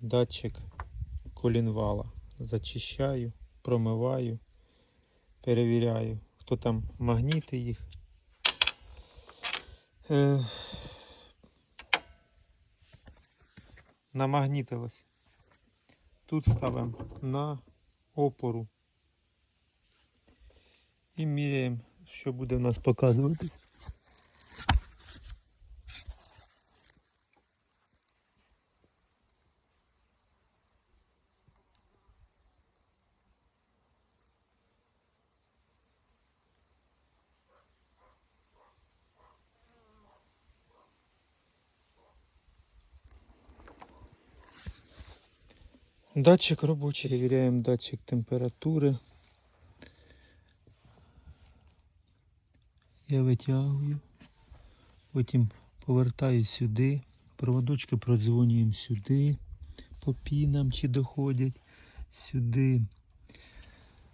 датчик колінвала. Зачищаю, промиваю, перевіряю, хто там магніти їх. Е, намагнітилось. Тут ставимо на опору. І міряємо, що буде в нас показувати. Датчик робочий, перевіряємо датчик температури. Я витягую, потім повертаю сюди, проводочки продзвонюємо сюди, по пінам чи доходять сюди.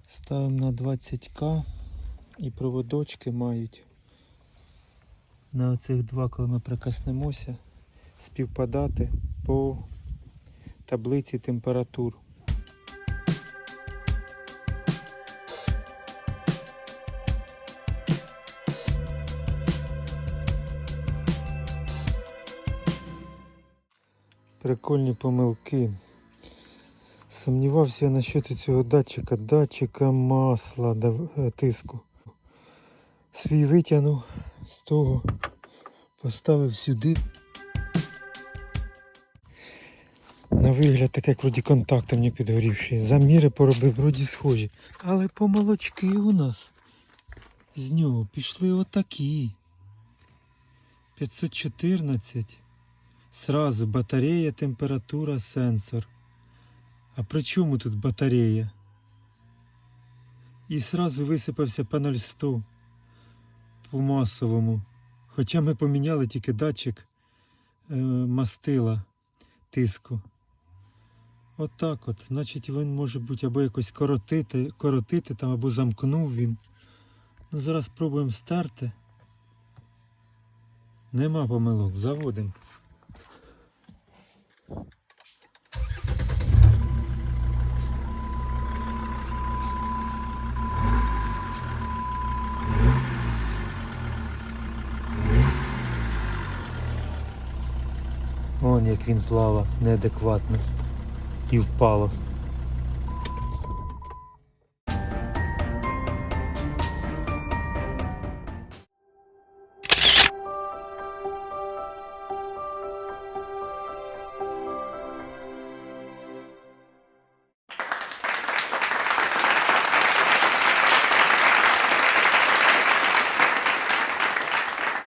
Ставимо на 20к і проводочки мають на оцих два, коли ми прикоснемося, співпадати по таблиці температур. Прикольні помилки. Сумнівався я насчет цього датчика, датчика масла е, тиску. Свій витягнув з того, поставив сюди. На вигляд так як вроді контакти мені підгорівші. Заміри поробив вроді схожі. Але помолочки у нас з нього пішли отакі. 514. Сразу батарея, температура, сенсор. А при чому тут батарея? І сразу висипався панель 100 по масовому. Хоча ми поміняли тільки датчик е, мастила тиску. Отак от, Значить він може бути або якось коротити, коротити там, або замкнув він. Ну зараз спробуємо стерти. Нема помилок, заводимо. Вон як він плавав неадекватно і впало.